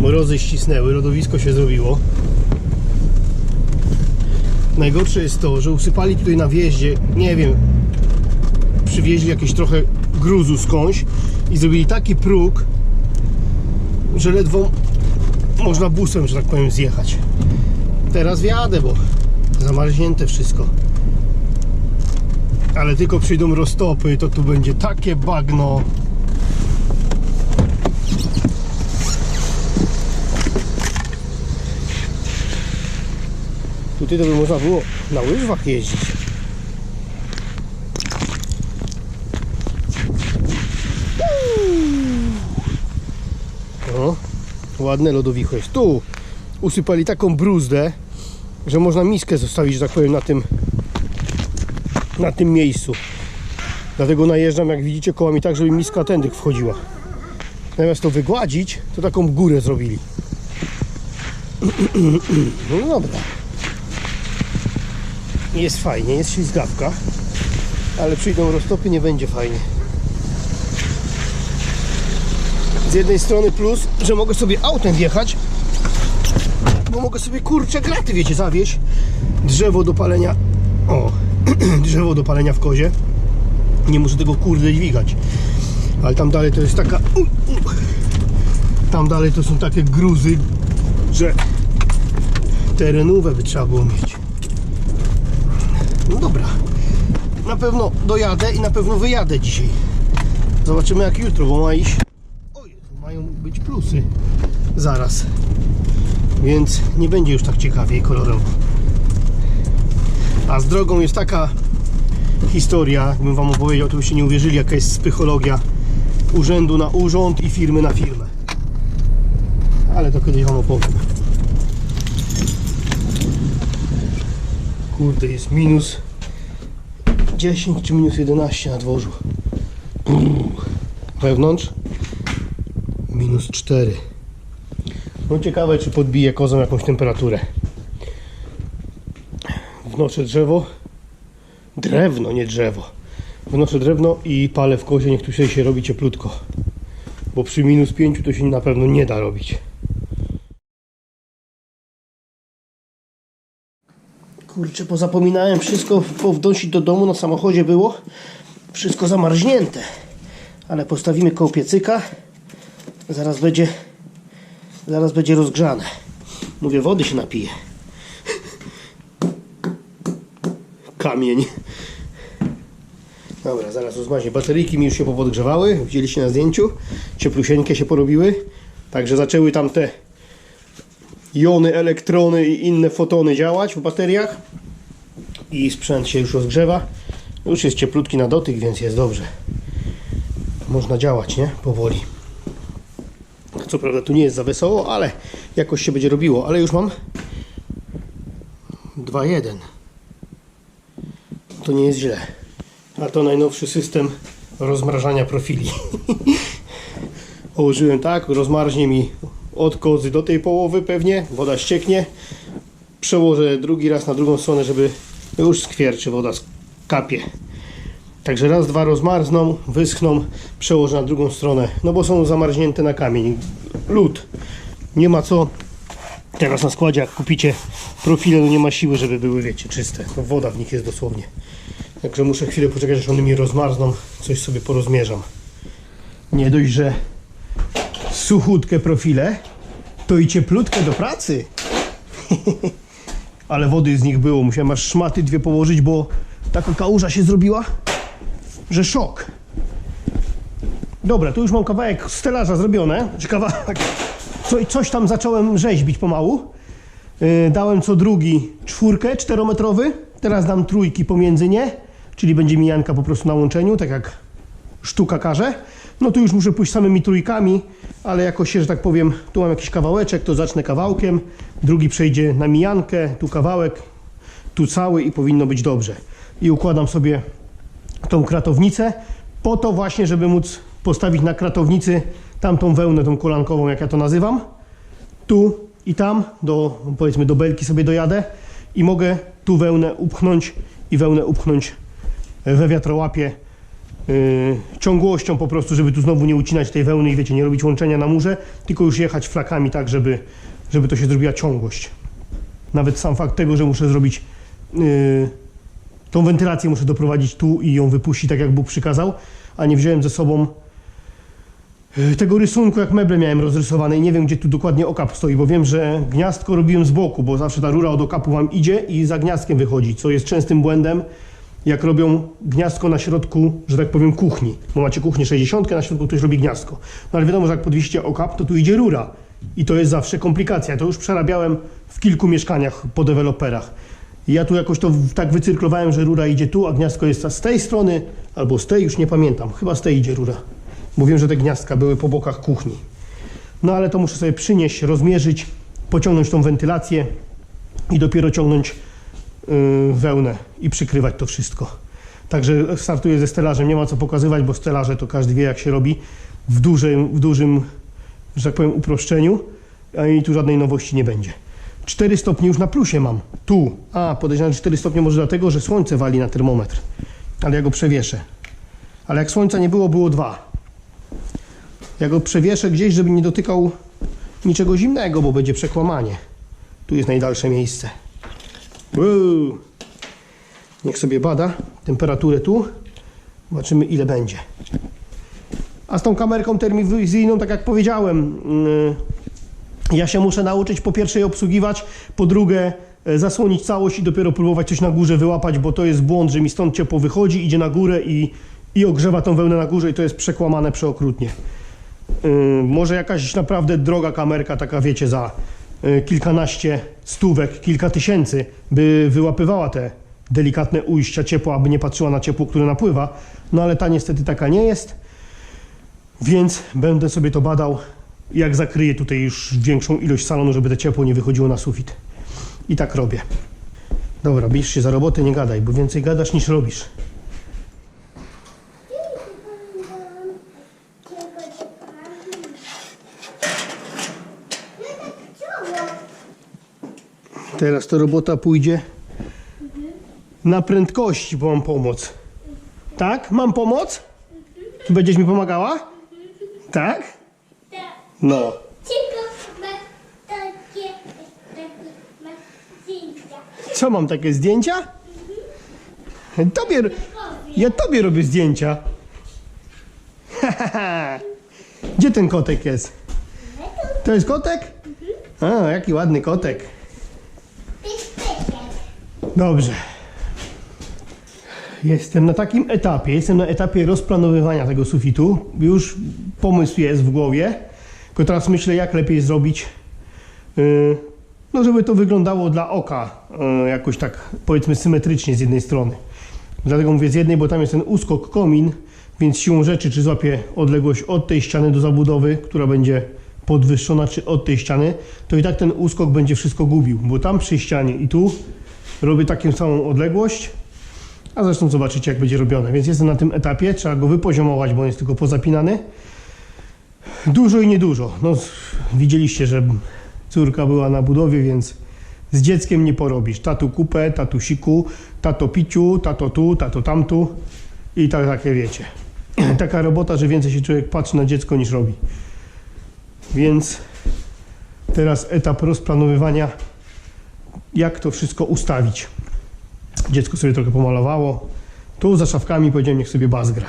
Morozy ścisnęły, lodowisko się zrobiło. Najgorsze jest to, że usypali tutaj na wjeździe, nie wiem, przywieźli jakieś trochę gruzu skądś i zrobili taki próg, że ledwo można busem, że tak powiem, zjechać. Teraz wjadę, bo zamarznięte wszystko. Ale tylko przyjdą roztopy, to tu będzie takie bagno. Tutaj to by można było na łyżwach jeździć. O, ładne lodowicho jest. Tu usypali taką bruzdę, że można miskę zostawić, że tak powiem, na tym na tym miejscu. Dlatego najeżdżam, jak widzicie, kołami tak, żeby miska tędy wchodziła. Zamiast to wygładzić, to taką górę zrobili. No dobra. Jest fajnie, jest ślizgawka, ale przyjdą roztopy, nie będzie fajnie. Z jednej strony plus, że mogę sobie autem wjechać, bo mogę sobie kurcze graty, wiecie, zawieźć. Drzewo do palenia. O, drzewo do palenia w kozie. Nie muszę tego kurde dźwigać. Ale tam dalej to jest taka. Tam dalej to są takie gruzy, że terenówę by trzeba było mieć. Dobra. Na pewno dojadę i na pewno wyjadę dzisiaj. Zobaczymy jak jutro, bo ma iść. Oj, mają być plusy. Zaraz. Więc nie będzie już tak ciekawie i kolorowo. A z drogą jest taka historia, jakbym wam opowiedział, to byście nie uwierzyli, jaka jest psychologia urzędu na urząd i firmy na firmę. Ale to kiedyś wam opowiem. Kurde, jest minus 10 czy minus 11 na dworzu. Wewnątrz minus 4. No ciekawe, czy podbije kozą jakąś temperaturę. Wnoszę drzewo. Drewno, nie drzewo. Wnoszę drewno i palę w kozie, niech tu się robi cieplutko. Bo przy minus 5 to się na pewno nie da robić. Kurczę, pozapominałem wszystko pownosić do domu, na samochodzie było. Wszystko zamarznięte. Ale postawimy koło piecyka. Zaraz będzie zaraz będzie rozgrzane. Mówię, wody się napije. Kamień. Dobra, zaraz rozmaźnię. Bateryjki mi już się powodgrzewały. Widzieliście na zdjęciu. Cieplusieńkie się porobiły. Także zaczęły tam te jony, elektrony i inne fotony działać w bateriach. I sprzęt się już rozgrzewa. Już jest cieplutki na dotyk, więc jest dobrze. Można działać, nie? Powoli. Co prawda tu nie jest za wesoło, ale jakoś się będzie robiło. Ale już mam 2.1. To nie jest źle. A to najnowszy system rozmrażania profili. Położyłem tak, rozmarznie mi od kozy do tej połowy pewnie, woda ścieknie. Przełożę drugi raz na drugą stronę, żeby już skwierczy, woda kapie. Także raz, dwa rozmarzną, wyschną, przełożę na drugą stronę, no bo są zamarznięte na kamień. Lód. Nie ma co. Teraz na składzie, jak kupicie profile, no nie ma siły, żeby były, wiecie, czyste. No woda w nich jest dosłownie. Także muszę chwilę poczekać, aż one mi rozmarzną. Coś sobie porozmierzam. Nie dość, że suchutkie profile, to i cieplutkie do pracy. Ale wody z nich było. Musiałem aż szmaty dwie położyć, bo taka kałuża się zrobiła, że szok. Dobra, tu już mam kawałek stelaża zrobione. Czy kawałek. Co, coś tam zacząłem rzeźbić pomału. Yy, dałem co drugi czwórkę, czterometrowy. Teraz dam trójki pomiędzy nie. Czyli będzie mijanka po prostu na łączeniu, tak jak sztuka każe. No tu już muszę pójść samymi trójkami, ale jakoś się, że tak powiem, tu mam jakiś kawałeczek, to zacznę kawałkiem. Drugi przejdzie na mijankę, tu kawałek, tu cały i powinno być dobrze. I układam sobie tą kratownicę po to właśnie, żeby móc postawić na kratownicy tamtą wełnę, tą kolankową, jak ja to nazywam. Tu i tam, do, powiedzmy do belki sobie dojadę i mogę tu wełnę upchnąć i wełnę upchnąć we wiatrołapie ciągłością po prostu, żeby tu znowu nie ucinać tej wełny i wiecie, nie robić łączenia na murze, tylko już jechać flakami tak, żeby, żeby to się zrobiła ciągłość. Nawet sam fakt tego, że muszę zrobić yy, tą wentylację muszę doprowadzić tu i ją wypuścić tak jak Bóg przykazał, a nie wziąłem ze sobą yy, tego rysunku, jak meble miałem rozrysowane i nie wiem, gdzie tu dokładnie okap stoi, bo wiem, że gniazdko robiłem z boku, bo zawsze ta rura od okapu wam idzie i za gniazdkiem wychodzi, co jest częstym błędem, jak robią gniazdko na środku, że tak powiem, kuchni. Bo macie kuchnię 60, na środku ktoś robi gniazdko. No ale wiadomo, że jak podwisicie okap, to tu idzie rura. I to jest zawsze komplikacja. To już przerabiałem w kilku mieszkaniach po deweloperach. Ja tu jakoś to tak wycyrklowałem, że rura idzie tu, a gniazdko jest z tej strony, albo z tej, już nie pamiętam. Chyba z tej idzie rura. Bo wiem, że te gniazdka były po bokach kuchni. No ale to muszę sobie przynieść, rozmierzyć, pociągnąć tą wentylację i dopiero ciągnąć wełnę i przykrywać to wszystko. Także startuję ze stelażem, nie ma co pokazywać, bo stelaże to każdy wie jak się robi w dużym, w dużym że tak powiem, uproszczeniu, i tu żadnej nowości nie będzie. 4 stopnie już na plusie mam. Tu. A, podejrzewam, że 4 stopnie może dlatego, że słońce wali na termometr. Ale ja go przewieszę. Ale jak słońca nie było, było 2. Ja go przewieszę gdzieś, żeby nie dotykał niczego zimnego, bo będzie przekłamanie. Tu jest najdalsze miejsce. Niech sobie bada temperaturę tu. Zobaczymy ile będzie. A z tą kamerką termowizyjną, tak jak powiedziałem, yy, ja się muszę nauczyć po pierwsze jej obsługiwać, po drugie e, zasłonić całość i dopiero próbować coś na górze wyłapać, bo to jest błąd, że mi stąd ciepło wychodzi, idzie na górę i, i ogrzewa tą wełnę na górze i to jest przekłamane przeokrutnie. Yy, może jakaś naprawdę droga kamerka, taka wiecie, za kilkanaście stówek, kilka tysięcy, by wyłapywała te delikatne ujścia ciepła, aby nie patrzyła na ciepło, które napływa. No ale ta niestety taka nie jest, więc będę sobie to badał, jak zakryję tutaj już większą ilość salonu, żeby to ciepło nie wychodziło na sufit. I tak robię. Dobra, bierz się za robotę, nie gadaj, bo więcej gadasz niż robisz. Teraz to robota pójdzie na prędkości, bo mam pomoc. Tak? Mam pomoc? Będziesz mi pomagała? Tak? No. Co mam takie zdjęcia? Tobie, ja tobie robię zdjęcia. Gdzie ten kotek jest? To jest kotek? A, jaki ładny kotek. Dobrze. Jestem na takim etapie, jestem na etapie rozplanowywania tego sufitu. Już pomysł jest w głowie, tylko teraz myślę, jak lepiej zrobić, yy, no żeby to wyglądało dla oka yy, jakoś tak, powiedzmy, symetrycznie z jednej strony. Dlatego mówię z jednej, bo tam jest ten uskok komin, więc siłą rzeczy, czy złapię odległość od tej ściany do zabudowy, która będzie podwyższona, czy od tej ściany, to i tak ten uskok będzie wszystko gubił, bo tam przy ścianie i tu robię taką samą odległość, a zresztą zobaczycie, jak będzie robione. Więc jestem na tym etapie, trzeba go wypoziomować, bo on jest tylko pozapinany. Dużo i niedużo. No, widzieliście, że córka była na budowie, więc z dzieckiem nie porobisz. Tatu kupę, tatu siku, tato piciu, tato tu, tato tamtu i tak takie wiecie. Taka robota, że więcej się człowiek patrzy na dziecko niż robi. Więc teraz etap rozplanowywania, jak to wszystko ustawić. Dziecko sobie trochę pomalowało. Tu za szafkami powiedziałem, niech sobie bas gra.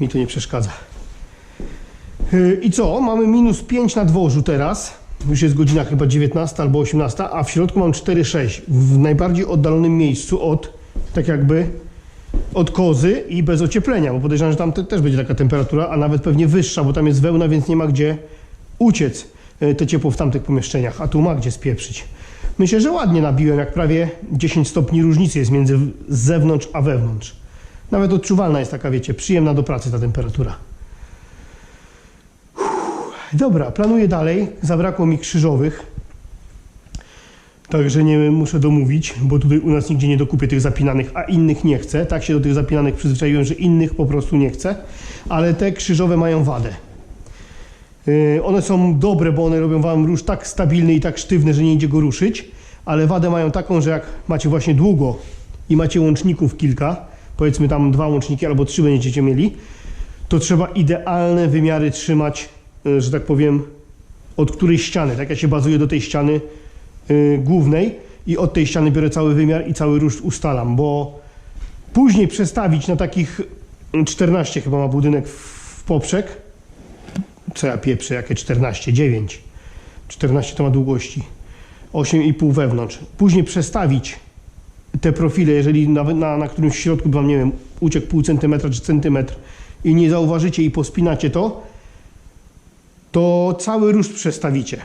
Mi to nie przeszkadza. Yy, I co? Mamy minus 5 na dworzu teraz. Już jest godzina chyba 19 albo 18, a w środku mam 4,6. W najbardziej oddalonym miejscu od, tak jakby, od kozy i bez ocieplenia, bo podejrzewam, że tam te, też będzie taka temperatura, a nawet pewnie wyższa, bo tam jest wełna, więc nie ma gdzie uciec e, te ciepło w tamtych pomieszczeniach, a tu ma gdzie spieprzyć. Myślę, że ładnie nabiłem, jak prawie 10 stopni różnicy jest między zewnątrz a wewnątrz. Nawet odczuwalna jest taka, wiecie, przyjemna do pracy ta temperatura. Uff, Dobra, planuję dalej. Zabrakło mi krzyżowych. Także nie muszę domówić, bo tutaj u nas nigdzie nie dokupię tych zapinanych, a innych nie chcę. Tak się do tych zapinanych przyzwyczaiłem, że innych po prostu nie chcę. Ale te krzyżowe mają wadę. Yy, One są dobre, bo one robią wam róż tak stabilny i tak sztywny, że nie idzie go ruszyć, ale wadę mają taką, że jak macie właśnie długo i macie łączników kilka, powiedzmy tam dwa łączniki albo trzy będziecie mieli, to trzeba idealne wymiary trzymać, y, że tak powiem, od której ściany. Tak ja się bazuję do tej ściany y, głównej i od tej ściany biorę cały wymiar i cały ruszt ustalam, bo później przestawić na takich y, 14 chyba ma budynek w poprzek. Co ja pieprzę, jakie 14? 9. 14 to ma długości. 8,5 wewnątrz. Później przestawić te profile, jeżeli nawet na, na którymś środku wam, nie wiem, uciekł pół centymetra czy centymetr i nie zauważycie i pospinacie to, to cały ruszt przestawicie.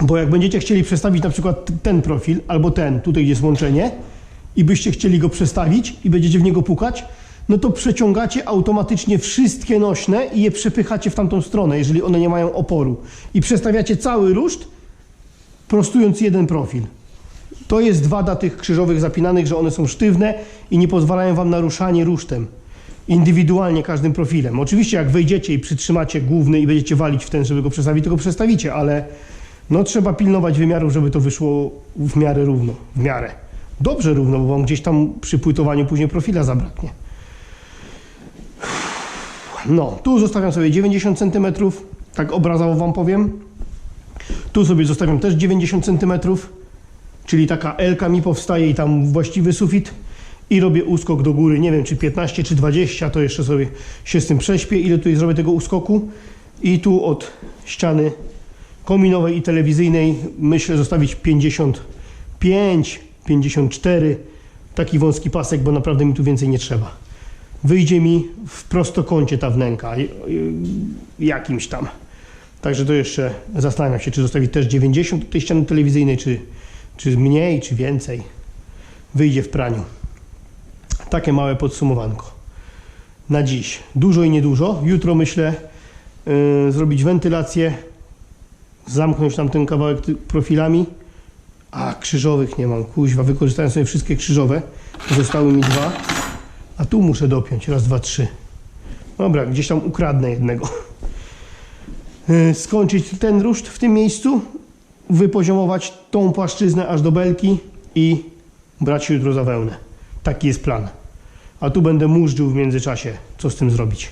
Bo jak będziecie chcieli przestawić na przykład ten profil albo ten, tutaj gdzie jest łączenie i byście chcieli go przestawić i będziecie w niego pukać, no to przeciągacie automatycznie wszystkie nośne i je przepychacie w tamtą stronę, jeżeli one nie mają oporu. I przestawiacie cały ruszt, prostując jeden profil. To jest wada tych krzyżowych zapinanych, że one są sztywne i nie pozwalają wam na ruszanie rusztem. Indywidualnie każdym profilem. Oczywiście jak wejdziecie i przytrzymacie główny i będziecie walić w ten, żeby go przestawić, to go przestawicie, ale no trzeba pilnować wymiarów, żeby to wyszło w miarę równo. W miarę. Dobrze równo, bo wam gdzieś tam przy płytowaniu później profila zabraknie. No, tu zostawiam sobie 90 cm, tak obrazowo wam powiem. Tu sobie zostawiam też 90 cm, czyli taka L mi powstaje i tam właściwy sufit. I robię uskok do góry, nie wiem czy 15 czy 20, to jeszcze sobie się z tym prześpię, ile tutaj zrobię tego uskoku. I tu od ściany kominowej i telewizyjnej myślę zostawić 55, 54, taki wąski pasek, bo naprawdę mi tu więcej nie trzeba. Wyjdzie mi w prostokącie ta wnęka, y- y- jakimś tam. Także to jeszcze zastanawiam się, czy zostawić też 90 tej ściany telewizyjnej, czy, czy mniej, czy więcej. Wyjdzie w praniu. Takie małe podsumowanko. Na dziś. Dużo i niedużo. Jutro myślę yy, zrobić wentylację, zamknąć tam ten kawałek profilami. A krzyżowych nie mam. Kuźwa, wykorzystałem sobie wszystkie krzyżowe. Zostały mi dwa. A tu muszę dopiąć. Raz, dwa, trzy. Dobra, gdzieś tam ukradnę jednego. Yy, skończyć ten ruszt w tym miejscu, wypoziomować tą płaszczyznę aż do belki i brać się jutro za wełnę. Taki jest plan. A tu będę murzył w międzyczasie, co z tym zrobić.